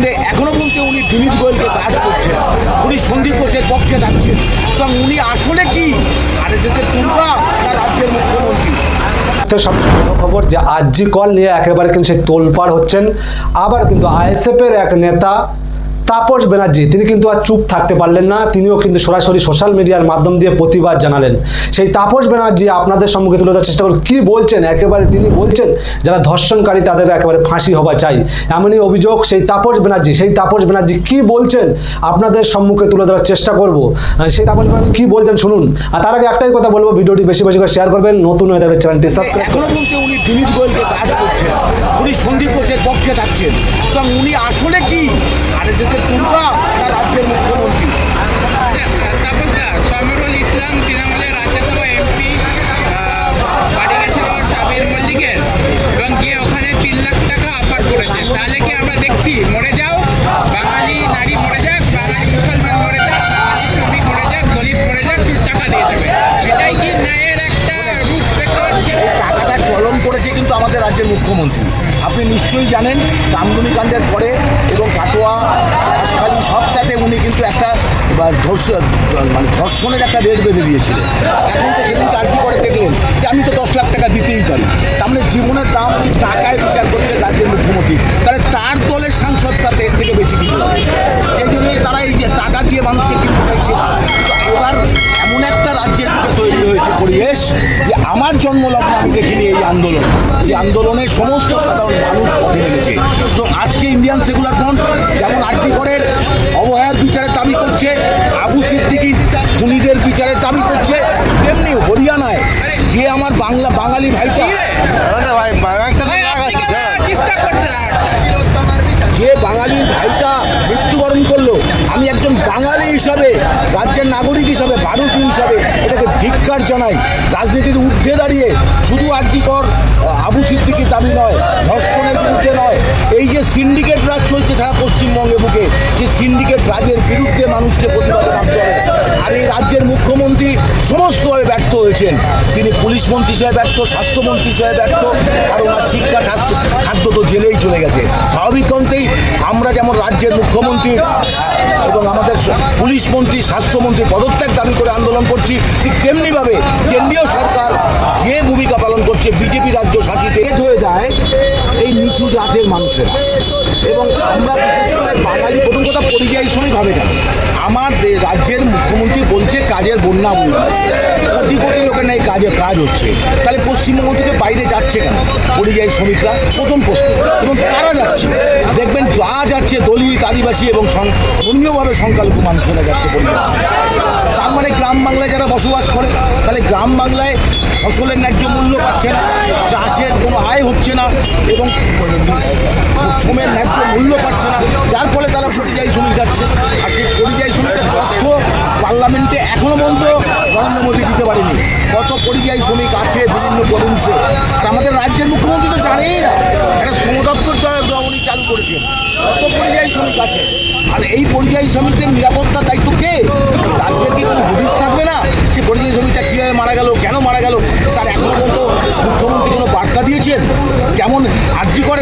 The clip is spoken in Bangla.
এখনও পর্যন্ত উনি দিলীপ গোয়েলকে কাজ করছেন, উনি সন্দীপ ঘোষের পক্ষে থাকছেন। এবং উনি আসলে কি? আর এস এর টুম্পা তার রাজ্যের মুখ্যমন্ত্রী? তো সবচেয়ে খবর যে আরজি কল নিয়ে একেবারে কিন্তু সে তোলপাড় হচ্ছেন। আবার কিন্তু আইএসএফের এক নেতা তাপস ব্যানার্জি তিনি কিন্তু আর চুপ থাকতে পারলেন না তিনিও কিন্তু সরাসরি সোশ্যাল মিডিয়ার মাধ্যম দিয়ে প্রতিবাদ জানালেন। সেই তাপস ব্যানার্জি আপনাদের সম্মুখে তুলে ধরার চেষ্টা করুন। কি বলছেন? একেবারে তিনি বলছেন যারা ধর্ষণকারী তাদের একেবারে ফাঁসি হওয়া চাই। এমনই অভিযোগ সেই তাপস ব্যানার্জি সেই তাপস ব্যানার্জি কি বলছেন? আপনাদের সম্মুখে তুলে ধরার চেষ্টা করব। সেই তাপস ব্যানার্জি কি বলছেন শুনুন। আর তার আগে একটাই কথা বলব ভিডিওটি বেশি বেশি করে শেয়ার করবেন। নতুন হয়ে থাকলে চ্যানেলটি সাবস্ক্রাইব পর্যন্ত উনি বিনীত গোয়েলকে কাজ করছেন। পক্ষে থাকছেন সুতরাং উনি আসলে কি? আর এস এর তার রাজ্যের মুখ্যমন্ত্রী আমাদের রাজ্যের মুখ্যমন্ত্রী। আপনি নিশ্চয়ই জানেন কামদুনি কাণ্ডের পরে এবং কাটোয়া হাসখালি সবটাতে উনি কিন্তু একটা, বা ধর্ষণ মানে ধর্ষণের একটা রেট বেঁধে দিয়েছিলেন এখন তো সেদিন কার্যি করে দেখলেন যে আমি তো দশ লাখ টাকা দিতেই পারি। তার মানে জীবনের দাম টাকায় বিচার করছে রাজ্যের মুখ্যমন্ত্রী। তাহলে তার দলের সাংসদ তাতে এর থেকে বেশি দিতে সেই জন্যই তারা এই যে টাকা দিয়ে মানুষকে চাইছে এবার এমন একটা রাজ্যের তৈরি হয়েছে পরিবেশ যে আমার জন্মলগ্ন আমি দেখিনি এই আন্দোলন। যে আন্দোলনের সমস্ত সাধারণ মানুষ পথে নেমেছে। তো আজকে ইন্ডিয়ান সেকুলার ফ্রন্ট যেমন আর্জি করের অবহেয়ার বিচারের দাবি করছে, আবু সিদ্দিকি খুনিদের বিচারের দাবি করছে, তেমনি হরিয়ানায় যে আমার বাংলা বাঙালি ভাইটা ডিস্টার্ব করছে না যে বাঙালির ভাইটা মৃত্যুবরণ করল আমি একজন বাঙালি হিসাবে, রাজ্যের নাগরিক হিসাবে, ভারতীয় হিসাবে এটাকে ধিক্কার জানাই। রাজনীতির ঊর্ধ্বে দাঁড়িয়ে শুধু আর্যিকর আবু সিদ্দিকির দাবি নয়, ধর্ষণের বিরুদ্ধে নয়, এই যে সিন্ডিকেট রাজ চলছে সারা পশ্চিমবঙ্গে বুকে, যে সিন্ডিকেট রাজের বিরুদ্ধে মানুষকে প্রতিবাদে নামতে হবে আর এই রাজ্যের মুখ্যমন্ত্রী সমস্তভাবে ব্যর্থ হয়েছেন। তিনি পুলিশ মন্ত্রী হিসেবে ব্যর্থ, স্বাস্থ্যমন্ত্রী হিসেবে ব্যর্থ, আর ওনার শিক্ষা, স্বাস্থ্য রাজ্যের মুখ্যমন্ত্রী এবং আমাদের পুলিশ মন্ত্রী, স্বাস্থ্যমন্ত্রী পদত্যাগ দাবি করে আন্দোলন করছি, ঠিক তেমনিভাবে কেন্দ্রীয় সরকার যে ভূমিকা পালন করছে, বিজেপি রাজ্য শাসিত হয়ে যায় এই নিচু জাতের মানুষেরা। এবং আমরা বিশেষ করে বাঙালি, প্রথম কথা পরিযায়ী শ্রমিক হবে কেন? আমার রাজ্যের মুখ্যমন্ত্রী বলছে কাজের বন্যা বই কোটি কোটি লোকের নেই কাজে কাজ হচ্ছে। তাহলে পশ্চিমবঙ্গ থেকে বাইরে যাচ্ছে কেন পরিযায়ী শ্রমিকরা? প্রথম প্রশ্ন। এবং কারা যাচ্ছে। যাচ্ছে দলিত আদিবাসী এবং ধর্মীয়ভাবে সংখ্যালঘু মানুষেরা যাচ্ছে পরিযায়ী তার মানে গ্রাম বাংলায় যারা বসবাস করে, তাহলে গ্রাম বাংলায় ফসলের ন্যায্য মূল্য পাচ্ছে না, চাষের কোনো আয় হচ্ছে না এবং শ্রমের ন্যায্য মূল্য পাচ্ছে না। যার ফলে তারা পরিযায়ী শ্রমিক যাচ্ছে। আর সেই পরিযায়ী শ্রমিকের তথ্য পার্লামেন্টে এখনও পর্যন্ত নরেন্দ্র মোদী দিতে পারেনি। কত পরিযায়ী শ্রমিক আছে বিভিন্ন প্রভিন্সে আর আমাদের রাজ্যের মুখ্যমন্ত্রী তো জানেই না। একটা শ্রম দপ্তর তো উনি চালু করেছেন কত পরিযায়ী শ্রমিক আছে? আর এই পরিযায়ী শ্রমিকদের নিরাপত্তার দায়িত্ব কে? রাজ্যের কি কোনো হুদিস থাকবে না? সে পরিযায়ী শ্রমিকটা কীভাবে মারা গেল, কেন মারা গেল? তার এখন পর্যন্ত মুখ্যমন্ত্রী কোনো বার্তা দিয়েছেন? যেমন আর্জি করে